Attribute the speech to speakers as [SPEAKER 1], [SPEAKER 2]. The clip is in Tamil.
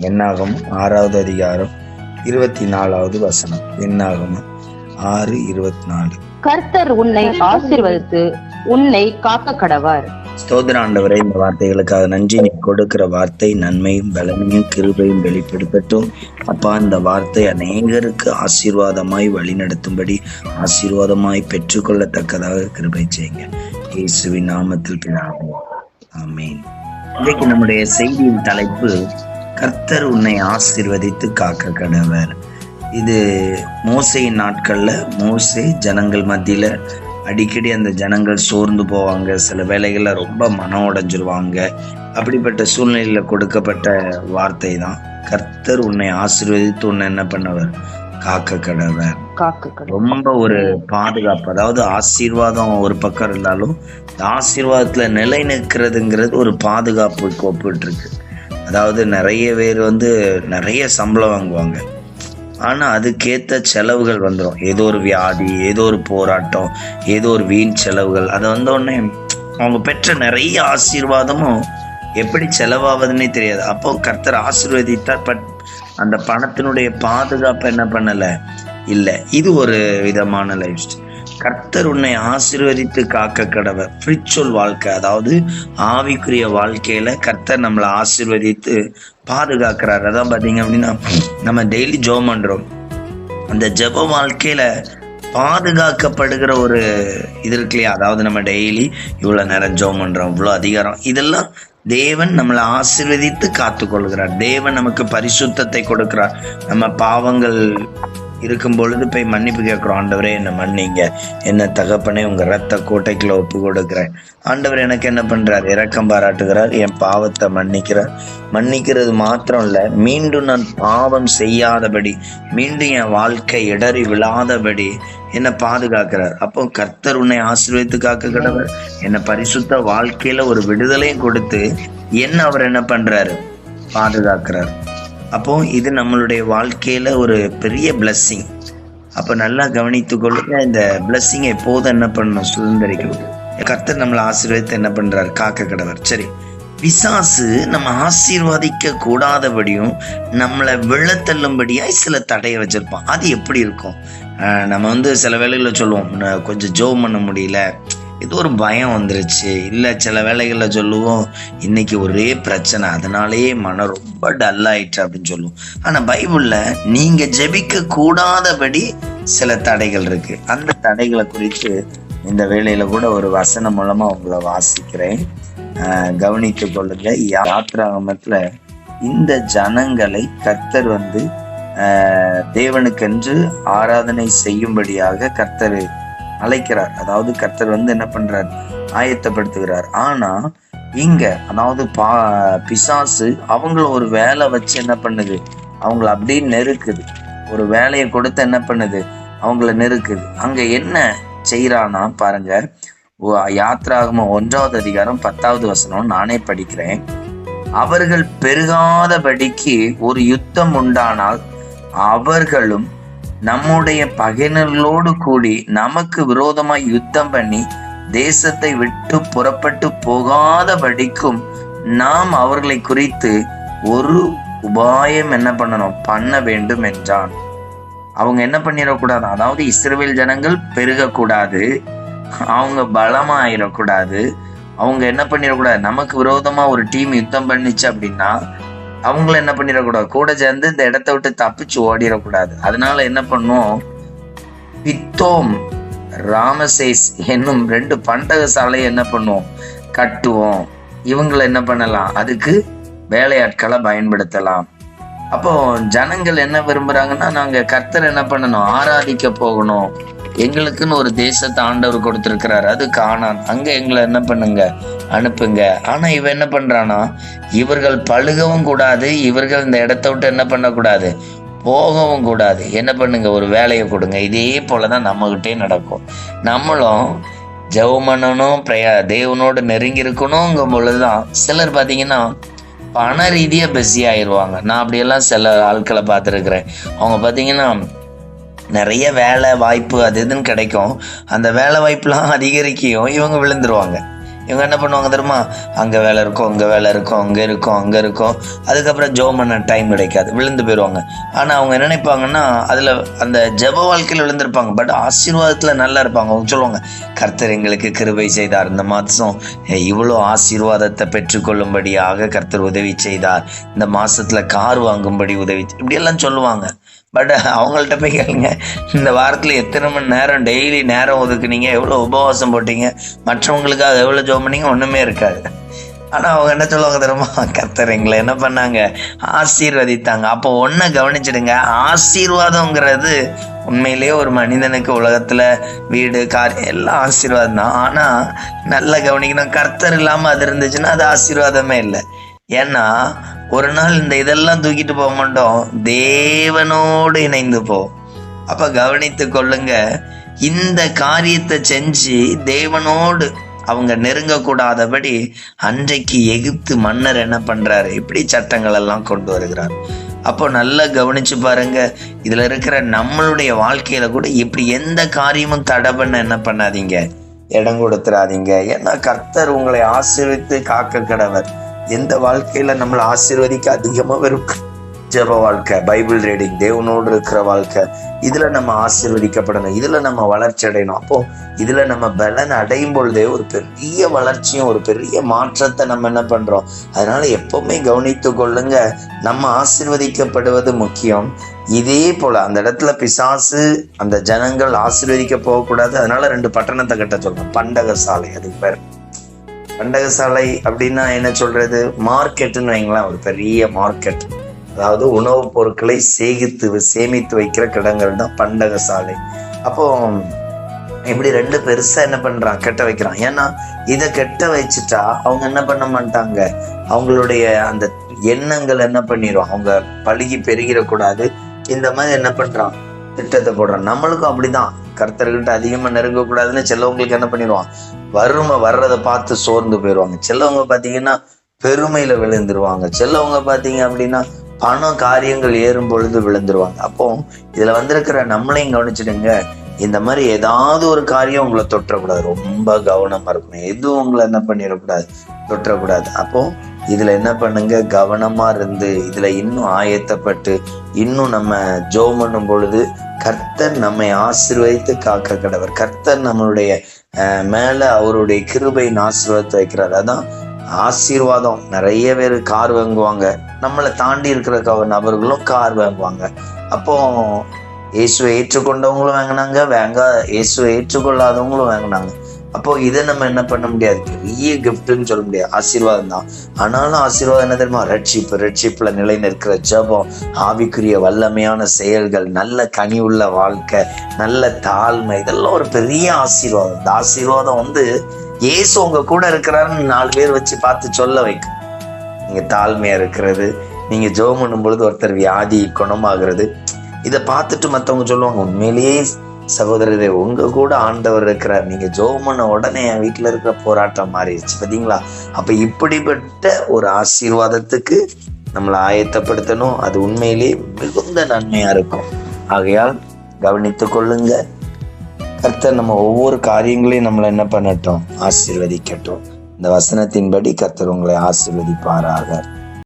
[SPEAKER 1] என்னாகும்? ஆறாவது அதிகாரம் இருபத்தி நாலாவது வசனம். என்னாகும்? ஆறு இருபத்தி நாலு
[SPEAKER 2] கர்த்தர் உன்னை ஆசீர்வதித்து உன்னை காக்க கடவர்
[SPEAKER 1] ஸ்தோத்திர ஆண்டவரே இந்த வார்த்தைகளுக்காக நன்றி. நீ கொடுக்கிற வார்த்தை நன்மையும் பலனையும் கிருபையும் வெளிப்படுத்தட்டும். அப்பா இந்த வார்த்தை அநேகருக்கு ஆசீர்வாதமாய் வழிநடத்தும்படி ஆசீர்வாதமாய் பெற்றுக்கொள்ளத்தக்கதாக கிருபை செய்யுங்க. இயேசுவின் நாமத்தில் பிதாவே. ஆமென். இன்றைக்கு நம்முடைய செய்தியின் தலைப்பு கர்த்தர் உன்னை ஆசீர்வதித்து காக்க கடவர். இது மோசையின் நாட்கள்ல மோசே ஜனங்கள் மத்தியில அடிக்கடி அந்த ஜனங்கள் சோர்ந்து போவாங்க. சில வேளைகள்ல ரொம்ப மனம் உடைஞ்சிருவாங்க. அப்படிப்பட்ட சூழ்நிலையில கொடுக்கப்பட்ட வார்த்தை தான் கர்த்தர் உன்னை ஆசீர்வதித்து உன்னை என்ன பண்ணவர்? காக்க கடவர். ரொம்ப ஒரு பாதுகாப்பு. அதாவது ஆசீர்வாதம் ஒரு பக்கம் இருந்தாலும் ஆசீர்வாதத்துல நிலை நிற்கிறதுங்கிறது ஒரு பாதுகாப்புக்கு ஒப்பிட்டு இருக்கு அதாவது நிறைய பேர் வந்து நிறைய சம்பளம் வாங்குவாங்க. ஆனால் அதுக்கேற்ற செலவுகள் வந்துடும் ஏதோ ஒரு வியாதி ஏதோ ஒரு போராட்டம் ஏதோ ஒரு வீண் செலவுகள். அதை வந்தோடனே அவங்க பெற்ற நிறைய ஆசீர்வாதமும் எப்படி செலவாகுதுன்னே தெரியாது. அப்போ கர்த்தர் ஆசீர்வதித்தார் பட் அந்த பணத்தினுடைய பாதுகாப்பு என்ன பண்ணலை? இல்லை. இது ஒரு விதமான லைஃப் ஸ்டைல் கர்த்தர் உன்னை ஆசிர்வதித்து காக்க கடவர். ஃப்ரிச்சுவல் வாழ்க்கை அதாவது ஆவிக்குரிய வாழ்க்கையில கர்த்தர் நம்மளை ஆசிர்வதித்து பாதுகாக்கிறார். அதான் பாத்தீங்க அப்படின்னா நம்ம டெய்லி ஜெபம் பண்றோம். அந்த ஜெப வாழ்க்கையில பாதுகாக்கப்படுகிற ஒரு இது இருக்கு இல்லையா? அதாவது நம்ம டெய்லி இவ்வளோ நேரம் ஜெபம் பண்றோம் இவ்வளோ அதிகாரம். இதெல்லாம் தேவன் நம்மளை ஆசீர்வதித்து காத்துக்கொள்கிறார். தேவன் நமக்கு பரிசுத்தத்தை கொடுக்கிறார். நம்ம பாவங்கள் இருக்கும் பொழுது போய் மன்னிப்பு கேட்குறோம். ஆண்டவரே என்னை மன்னிங்க. என்ன தகப்பனே உங்க ரத்த கோட்டைக்குள்ள ஒப்பு கொடுக்குறேன் ஆண்டவர் எனக்கு என்ன பண்ணுறார் இரக்கம் பாராட்டுகிறார். என் பாவத்தை மன்னிக்கிறார். மன்னிக்கிறது மாத்திரம் இல்ல மீண்டும் நான் பாவம் செய்யாதபடி மீண்டும் என் வாழ்க்கை இடறி விழாதபடி என்னை பாதுகாக்கிறார். அப்போ கர்த்தர் உன்னை ஆசீர்வதித்து காக்க கடவர். என்னை பரிசுத்த வாழ்க்கையில ஒரு விடுதலையும் கொடுத்து என்ன அவர் என்ன பண்றாரு? பாதுகாக்கிறார். அப்போ இது நம்மளுடைய வாழ்க்கையில ஒரு பெரிய பிளஸ்ஸிங் அப்ப நல்லா கவனித்து கொள்ளுங்க இந்த பிளஸ்ஸிங் எப்போதும் என்ன பண்ணணும்? சுதந்திரிக்கணும் கர்த்தர் நம்மளை ஆசீர்வதித்து என்ன பண்றாரு? காக்க கடவர். சரி. பிசாசு நம்ம ஆசீர்வதிக்க கூடாதபடியும் நம்மளை விழத்தள்ளும்படியாய் சில தடையை வச்சிருப்பான். அது எப்படி இருக்கும்? நம்ம வந்து சில வேளைகளில் சொல்லுவோம் கொஞ்சம் ஜோம் பண்ண முடியல. ஏதோ ஒரு பயம் வந்துருச்சு. இல்லை சில வேலைகளில் சொல்லுவோம் இன்னைக்கு ஒரே பிரச்சனை. அதனாலேயே மனம் ரொம்ப டல் ஆயிட்டு அப்படின்னு சொல்லுவோம். ஆனால் பைபிளில் நீங்கள் ஜெபிக்க கூடாதபடி சில தடைகள் இருக்கு. அந்த தடைகளை குறித்து இந்த வேலையில் கூட ஒரு வசனம் மூலமாக உங்களை வாசிக்கிறேன். கவனித்து கொள்ளுங்க. யாத்ராமத்தில் இந்த ஜனங்களை கர்த்தர் வந்து தேவனுக்கென்று ஆராதனை செய்யும்படியாக கர்த்தர் அழைக்கிறார். அதாவது கர்த்தர் வந்து என்ன பண்றார்? ஆயத்தப்படுத்துகிறார். ஆனா இங்க அதாவது பா பிசாசு அவங்கள ஒரு வேலை வச்சு என்ன பண்ணுது? அவங்கள அப்படியே நெருக்குது. ஒரு வேலையை கொடுத்து என்ன பண்ணுது? அவங்கள நெருக்குது. அங்க என்ன செய்யறானா பாருங்க ஓ- ஒன்றாவது அதிகாரம் பத்தாவது வசனம் நானே படிக்கிறேன். அவர்கள் பெருகாதபடிக்கு ஒரு யுத்தம் உண்டானால் அவர்களும் நம்முடைய பகைனர்களோடு கூடி நமக்கு விரோதமாய் யுத்தம் பண்ணி தேசத்தை விட்டு புறப்பட்டு போகாதபடிக்கும் நாம் அவர்களை குறித்து ஒரு உபாயம் என்ன பண்ணணும்? பண்ண வேண்டும் என்றான். அவங்க என்ன பண்ணிடக்கூடாது? அதாவது இஸ்ரேல் ஜனங்கள் பெருகக்கூடாது. அவங்க பலமா ஆயிடக்கூடாது அவங்க என்ன பண்ணிடக்கூடாது? நமக்கு விரோதமா ஒரு டீம் யுத்தம் பண்ணிச்சு அப்படின்னா அவங்கள என்ன பண்ணிடக்கூடாது? கூட சேர்ந்து இந்த இடத்த விட்டு தப்பிச்சு ஓடிடக்கூடாது. அதனால என்ன பண்ணுவோம்? பித்தோம் ராமசேஸ் என்னும் ரெண்டு பண்டக சாலையை என்ன பண்ணுவோம்? கட்டுவோம். இவங்களை என்ன பண்ணலாம்? அதுக்கு வேலையாட்களை பயன்படுத்தலாம். அப்போ ஜனங்கள் என்ன விரும்புறாங்கன்னா நாங்க கர்த்தர் என்ன பண்ணணும்? ஆராதிக்க போகணும். எங்களுக்குன்னு ஒரு தேசத்தை ஆண்டவர் கொடுத்திருக்கிறாரு. அது காணான் அங்க எங்களை என்ன பண்ணுங்க? அனுப்புங்க. ஆனா இவன் என்ன பண்றானா? இவர்கள் பழுகவும் கூடாது இவர்கள் இந்த இடத்த விட்டு என்ன பண்ணக்கூடாது? போகவும் கூடாது. என்ன பண்ணுங்க? ஒரு வேலையை கொடுங்க. இதே போலதான் நம்மகிட்டே நடக்கும். நம்மளும் ஜெபம் பண்ணணும் பிரயா தேவனோடு நெருங்கி இருக்கணுங்கும் பொழுதுதான் சிலர் பார்த்தீங்கன்னா பண ரீதியாக பிஸி ஆயிடுவாங்க நான் அப்படியெல்லாம் சில ஆட்களை பார்த்துருக்குறேன். அவங்க பார்த்தீங்கன்னா நிறைய வேலை வாய்ப்பு அது இதுன்னு கிடைக்கும். அந்த வேலை வாய்ப்புலாம் அதிகரிக்கையும் இவங்க விழுந்துருவாங்க. இவங்க என்ன பண்ணுவாங்க தெரியுமா? அங்கே வேலை இருக்கும் அங்கே வேலை இருக்கும் அங்கே இருக்கும் அங்கே இருக்கும். அதுக்கப்புறம் ஜோம் பண்ண டைம் கிடைக்காது. விழுந்து போயிடுவாங்க ஆனால் அவங்க என்ன நினைப்பாங்கன்னா அதில் அந்த ஜப வாழ்க்கையில் விழுந்திருப்பாங்க. பட் ஆசீர்வாதத்தில் நல்லா இருப்பாங்க. அவங்க சொல்லுவாங்க கர்த்தர் எங்களுக்கு கிருபை செய்தார். இந்த மாதம் இவ்வளோ ஆசீர்வாதத்தை பெற்றுக்கொள்ளும்படியாக கர்த்தர் உதவி செய்தார். இந்த மாதத்தில் கார் வாங்கும்படி உதவி இப்படியெல்லாம் சொல்லுவாங்க. பட் uh, அவங்கள்ட்ட போய் கேளுங்க. இந்த வாரத்தில் எத்தனை மணி நேரம் டெய்லி நேரம் ஒதுக்குனீங்க? எவ்வளோ உபவாசம் போட்டீங்க? மற்றவங்களுக்காக எவ்வளோ ஜோம் பண்ணீங்க? ஒன்றுமே இருக்காது. ஆனால் அவங்க என்ன சொல்லுவாங்க தெரியுமா? கர்த்தர் எங்களை என்ன பண்ணாங்க? ஆசீர்வதித்தாங்க. அப்போ ஒன்றை கவனிச்சிடுங்க. ஆசீர்வாதங்கிறது உண்மையிலேயே ஒரு மனிதனுக்கு உலகத்தில் வீடு கார் எல்லாம் ஆசீர்வாதம் தான். ஆனால் நல்லா கவனிக்கணும். கர்த்தர் இல்லாமல் அது இருந்துச்சுன்னா அது ஆசீர்வாதமே இல்லை. ஏன்னா ஒரு நாள் இந்த இதெல்லாம் தூக்கிட்டு போக மாட்டோம். தேவனோடு இணைந்து போ அப்ப கவனித்து கொள்ளுங்க இந்த காரியத்தை செஞ்சு தேவனோடு அவங்க நெருங்கக்கூடாதபடி அன்றைக்கு எகிப்து மன்னர் என்ன பண்றாரு? இப்படி சட்டங்கள் எல்லாம் கொண்டு வருகிறார். அப்போ நல்லா கவனிச்சு பாருங்க இதுல இருக்கிற நம்மளுடைய வாழ்க்கையில கூட இப்படி எந்த காரியமும் தடை பண்ண என்ன பண்ணாதீங்க. இடம் கொடுத்துறாதீங்க. ஏன்னா கர்த்தர் உங்களை ஆசிரித்து காக்க கடவர். எந்த வாழ்க்கையில நம்மளை ஆசீர்வதிக்க அதிகமா வரும் ஜப வாழ்க்கை பைபிள் ரீடிங் தேவனோடு இருக்கிற வாழ்க்கை. இதுல நம்ம ஆசீர்வதிக்கப்படணும் இதுல நம்ம வளர்ச்சி அடையணும். அப்போ இதுல நம்ம பலன் அடையும் பொழுதே ஒரு பெரிய வளர்ச்சியும் ஒரு பெரிய மாற்றத்தை நம்ம என்ன பண்றோம்? அதனால எப்பவுமே கவனித்து கொள்ளுங்க நம்ம ஆசீர்வதிக்கப்படுவது முக்கியம். இதே போல அந்த இடத்துல பிசாசு அந்த ஜனங்கள் ஆசீர்வதிக்க போகக்கூடாது. அதனால ரெண்டு பட்டணத்தை கட்ட சொல்றோம் பண்டக சாலை அதுக்கு பேர். பண்டகசாலை அப்படின்னா என்ன சொல்றது? மார்க்கெட்டுன்னு வைங்களேன் ஒரு பெரிய மார்க்கெட். அதாவது உணவுப் பொருட்களை சேகித்து சேமித்து வைக்கிற கிடங்கள் தான் பண்டகசாலை. அப்போ இப்படி ரெண்டு பெருசா என்ன பண்றான்? கெட்ட வைக்கிறான். ஏன்னா இதை கெட்ட வச்சுட்டா அவங்க என்ன பண்ண மாட்டாங்க? அவங்களுடைய அந்த எண்ணங்கள் என்ன பண்ணிடும் அவங்க பழுகி பெருகிடக்கூடாது. இந்த மாதிரி என்ன பண்றான்? திட்டத்தை போடுறான். நம்மளுக்கும் அப்படிதான். கர்த்தர்கிட்ட அதிகமாக நெருங்கக்கூடாதுன்னு செல்லவங்களுக்கு சிலவங்களுக்கு என்ன பண்ணிடுவான்? வறுமை வர்றதை பார்த்து சோர்ந்து போயிடுவாங்க. சிலவங்க பார்த்தீங்கன்னா பெருமையில் விழுந்துருவாங்க. சிலவங்க பார்த்தீங்க அப்படின்னா பணம் காரியங்கள் ஏறும் பொழுது விழுந்துருவாங்க. அப்போ இதில் வந்திருக்கிற நம்மளையும் கவனிச்சிடுங்க. இந்த மாதிரி ஏதாவது ஒரு காரியம் உங்களை தொற்றக்கூடாது. ரொம்ப கவனமாக இருக்கணும். எதுவும் உங்களை என்ன பண்ணிடக்கூடாது? தொற்றக்கூடாது. அப்போ இதில் என்ன பண்ணுங்க? கவனமாக இருந்து இதில் இன்னும் ஆயத்தப்பட்டு இன்னும் நம்ம ஜோ பண்ணும் பொழுது கர்த்தர் நம்மை ஆசிர்வதித்து காக்க கடவர். கர்த்தர் நம்மளுடைய அஹ், மேல அவருடைய கிருபையின் ஆசீர்வாதத்தை வைக்கிறார். அதான் ஆசீர்வாதம். நிறைய பேர் கார் வாங்குவாங்க. நம்மளை தாண்டி இருக்கிற க- நபர்களும் கார் வாங்குவாங்க. அப்போ இயேசுவை ஏற்றுக்கொண்டவங்களும் வாங்கினாங்க. வாங்க இயேசுவை ஏற்றுக்கொள்ளாதவங்களும் வாங்கினாங்க. அப்போ இதை நம்ம என்ன பண்ண முடியாது? பெரிய கிஃப்ட்னு சொல்ல முடியாது. ஆசீர்வாதம் தான் ஆனாலும் ஆசீர்வாதம் என்ன தெரியுமா? ரட்சிப்பு ரட்சிப்புல நிலை நிற்கிற ஜெபம் ஆவிக்குரிய வல்லமையான செயல்கள் நல்ல கனி உள்ள வாழ்க்கை நல்ல தாழ்மை இதெல்லாம் ஒரு பெரிய ஆசீர்வாதம். இந்த ஆசீர்வாதம் வந்து இயேசு உங்க கூட இருக்கிறாருன்னு நாலு பேர் வச்சு பார்த்து சொல்ல வைக்கும். நீங்க தாழ்மையா இருக்கிறது நீங்க ஜெபம் பண்ணும் பொழுது ஒருத்தர் வியாதி குணமாகிறது இதை பார்த்துட்டு மற்றவங்க சொல்லுவாங்க உண்மையிலேயே சகோதரரே உங்க கூட ஆண்டவர் இருக்கிறார். நீங்க ஜெபம் பண்ண உடனே என் வீட்டில் இருக்கிற போராட்டம் மாறிடுச்சு பார்த்தீங்களா அப்ப இப்படிப்பட்ட ஒரு ஆசீர்வாதத்துக்கு நம்மளை ஆயத்தப்படுத்தணும். அது உண்மையிலேயே மிகுந்த நன்மையா இருக்கும். ஆகையால் கவனித்து கொள்ளுங்க. கர்த்தர் நம்ம ஒவ்வொரு காரியங்களையும் நம்மளை என்ன பண்ணட்டும்? ஆசீர்வதிக்கட்டும். இந்த வசனத்தின்படி கர்த்தர் உங்களை ஆசீர்வதிப்பாராக.